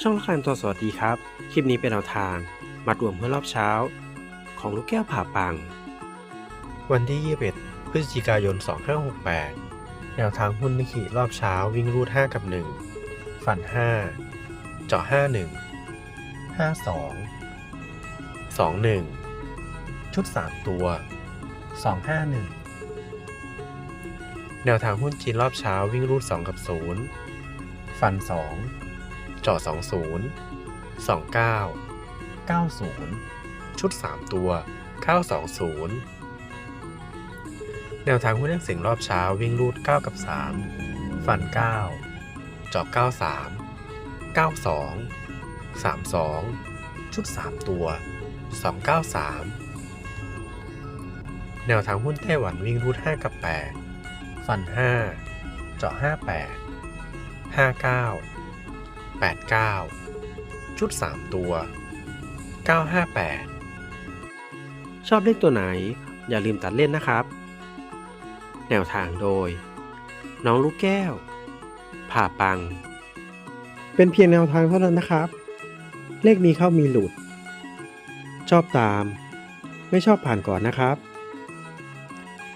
ช่องละคันตัวสวัสดีครับ คลิปนี้เป็นแนวทาง มัดรวมเพื่อรอบเช้า ของลูกแก้วผ่าปัง วันที่ 21 พฤศจิกายน 2568 แนวทางหุ้นนิกิรอบเช้าวิ่งรูด 5 กับ 1 ฝัน 5 เจาะ 51 52 21 ชุด 3 ตัว 251แนวทางหุ้นจีนรอบเช้าวิ่งรูด 2 กับ 0 ฟัน 2 จาะ20 29 90 ชุด 3 ตัว 920 แนวทางหุ้นเลขเสียงรอบเช้าวิ่งรูด 9 กับ 3 ฟัน9เจาะ93 92 32 ชุด 3 ตัว 293 แนวทางหุ้นไต้หวันวิ่งรูด 5 กับ 8 ฟัน 5 เจาะ 58 59 89 ชุด 3 ตัว 958 ชอบเลขตัวไหนอย่าลืมตัดเล่นนะครับ แนวทางโดย น้องลูกแก้ว ผ่าปัง เป็นเพียงแนวทางเท่านั้นนะครับ เลขมีเข้ามีหลุด ชอบตาม ไม่ชอบผ่านก่อนนะครับ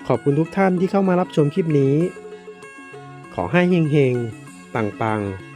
ขอบคุณทุกท่านที่เข้ามารับชมคลิปนี้ ขอให้เฮงๆ ปังๆ